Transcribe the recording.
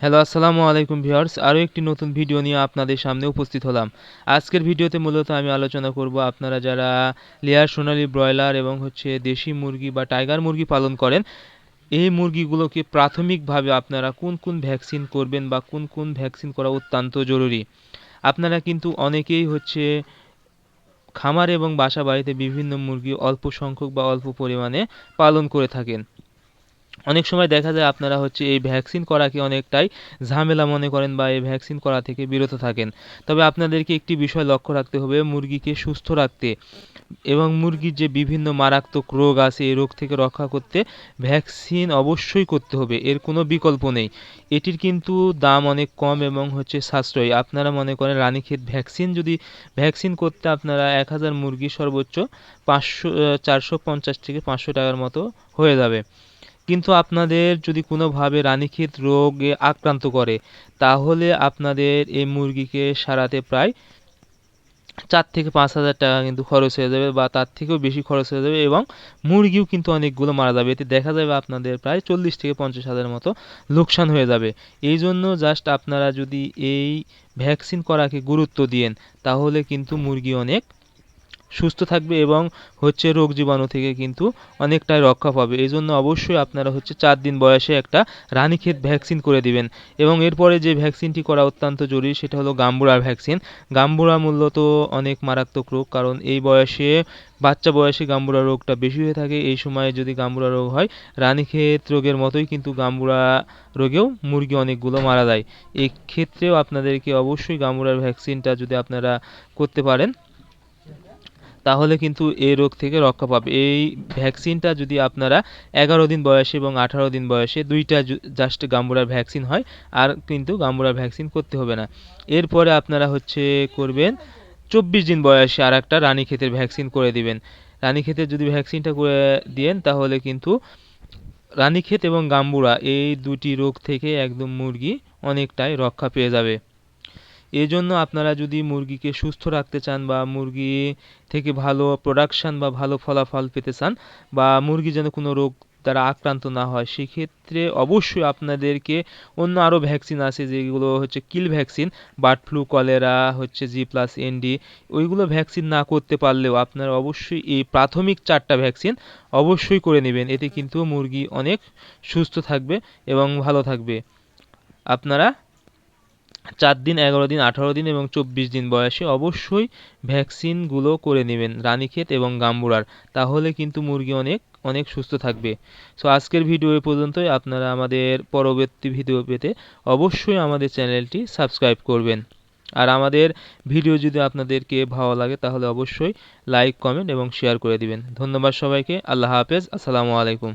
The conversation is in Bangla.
হ্যালো, আসসালামু আলাইকুম ভিউয়ার্স। আরও একটি নতুন ভিডিও নিয়ে আপনাদের সামনে উপস্থিত হলাম। আজকের ভিডিওতে মূলত আমি আলোচনা করব আপনারা যারা লেয়ার সোনালি ব্রয়লার এবং হচ্ছে দেশি মুরগি বা টাইগার মুরগি পালন করেন, এই মুরগিগুলোকে প্রাথমিকভাবে আপনারা কোন কোন ভ্যাকসিন করবেন বা কোন কোন ভ্যাকসিন করা অত্যন্ত জরুরি। আপনারা কিন্তু অনেকেই হচ্ছে খামার এবং বাসা বাড়িতে বিভিন্ন মুরগি অল্প সংখ্যক বা অল্প পরিমাণে পালন করে থাকেন। অনেক সময় দেখা যায় আপনারা হচ্ছে এই ভ্যাকসিন করাকে অনেকটাই ঝামেলা মনে করেন বা এই ভ্যাকসিন করা থেকে বিরত থাকেন। তবে আপনাদেরকে একটি বিষয় লক্ষ্য রাখতে হবে, মুরগিকে সুস্থ রাখতে এবং মুরগির যে বিভিন্ন মারাত্মক রোগ আছে, এই রোগ থেকে রক্ষা করতে ভ্যাকসিন অবশ্যই করতে হবে, এর কোনো বিকল্প নেই। এটির কিন্তু দাম অনেক কম এবং হচ্ছে সাশ্রয়ী। আপনারা মনে করেন রানীক্ষেত ভ্যাকসিন যদি, ভ্যাকসিন করতে আপনারা এক হাজার মুরগি সর্বোচ্চ পাঁচশো, চারশো পঞ্চাশ থেকে পাঁচশো টাকার মতো হয়ে যাবে। কিন্তু আপনাদের যদি কোনোভাবে রানীক্ষেত রোগে আক্রান্ত করে, তাহলে আপনাদের এই মুরগিকে সারাতে প্রায় চার থেকে পাঁচ হাজার টাকা কিন্তু খরচ হয়ে যাবে বা তার থেকেও বেশি খরচ হয়ে যাবে এবং মুরগিও কিন্তু অনেকগুলো মারা যাবে। এতে দেখা যাবে আপনাদের প্রায় চল্লিশ থেকে পঞ্চাশ হাজার মতো লোকসান হয়ে যাবে। এই জন্য জাস্ট আপনারা যদি এই ভ্যাকসিন করাকে গুরুত্ব দিয়েন, তাহলে কিন্তু মুরগি অনেক সুস্থ থাকবে এবং হচ্ছে রোগ জীবাণু থেকে কিন্তু অনেকটাই রক্ষা পাবে। এই জন্য অবশ্যই আপনারা হচ্ছে চার দিন বয়সে একটা রানীক্ষেত ভ্যাকসিন করে দিবেন। এবং এরপরে যে ভ্যাকসিনটি করা অত্যন্ত জরুরি, সেটা হলো গাম্বুরা ভ্যাকসিন। গাম্বুরা মূলত অনেক মারাত্মক রোগ, কারণ এই বয়সে, বাচ্চা বয়সে গাম্বুরা রোগটা বেশি হয়ে থাকে। এই সময়ে যদি গাম্বুরা রোগ হয়, রানীক্ষেত রোগের মতোই কিন্তু গাম্বুরা রোগেও মুরগি অনেকগুলো মারা যায়। এক্ষেত্রেও আপনাদেরকে অবশ্যই গাম্বুরার ভ্যাকসিনটা যদি আপনারা করতে পারেন তাহলে কিন্তু এই রোগ থেকে রক্ষা পাবে। এই ভ্যাকসিনটা যদি আপনারা এগারো দিন বয়সে এবং আঠারো দিন বয়সে দুইটা জাস্ট গাম্বুরার ভ্যাকসিন হয়, আর কিন্তু গাম্বুরার ভ্যাকসিন করতে হবে না। এরপরে আপনারা হচ্ছে করবেন চব্বিশ দিন বয়সে আর একটা রানীক্ষেতের ভ্যাকসিন করে দিবেন। রানীক্ষেতের যদি ভ্যাকসিনটা করে দিয়েন, তাহলে কিন্তু রানীক্ষেত এবং গাম্বুরা এই দুটি রোগ থেকে একদম মুরগি অনেকটাই রক্ষা পেয়ে যাবে। এই জন্য আপনারা যদি মুরগিকে সুস্থ রাখতে চান বা মুরগি থেকে ভালো প্রোডাকশান বা ভালো ফলাফল পেতে চান বা মুরগি যেন কোনো রোগ তারা আক্রান্ত না হয়, সেক্ষেত্রে অবশ্যই আপনাদেরকে অন্য আরও ভ্যাকসিন আছে যেগুলো হচ্ছে kill vaccine bird flu cholera হচ্ছে জি প্লাস এনডি ওইগুলো ভ্যাকসিন না করতে পারলেও আপনারা অবশ্যই এই প্রাথমিক চারটা ভ্যাকসিন অবশ্যই করে নেবেন। এতে কিন্তু মুরগি অনেক সুস্থ থাকবে এবং ভালো থাকবে। আপনারা চার দিন, এগারো দিন, আঠারো দিন এবং চব্বিশ দিন বয়সে অবশ্যই ভ্যাকসিনগুলো করে নেবেন, রানীক্ষেত এবং গাম্বুরার। তাহলে কিন্তু মুরগি অনেক অনেক সুস্থ থাকবে। সো আজকের ভিডিও এ পর্যন্তই। আপনারা আমাদের পরবর্তী ভিডিও পেতে অবশ্যই আমাদের চ্যানেলটি সাবস্ক্রাইব করবেন। আর আমাদের ভিডিও যদি আপনাদেরকে ভালো লাগে, তাহলে অবশ্যই লাইক, কমেন্ট এবং শেয়ার করে দিবেন। ধন্যবাদ সবাইকে। আল্লাহ হাফেজ। আসসালামু আলাইকুম।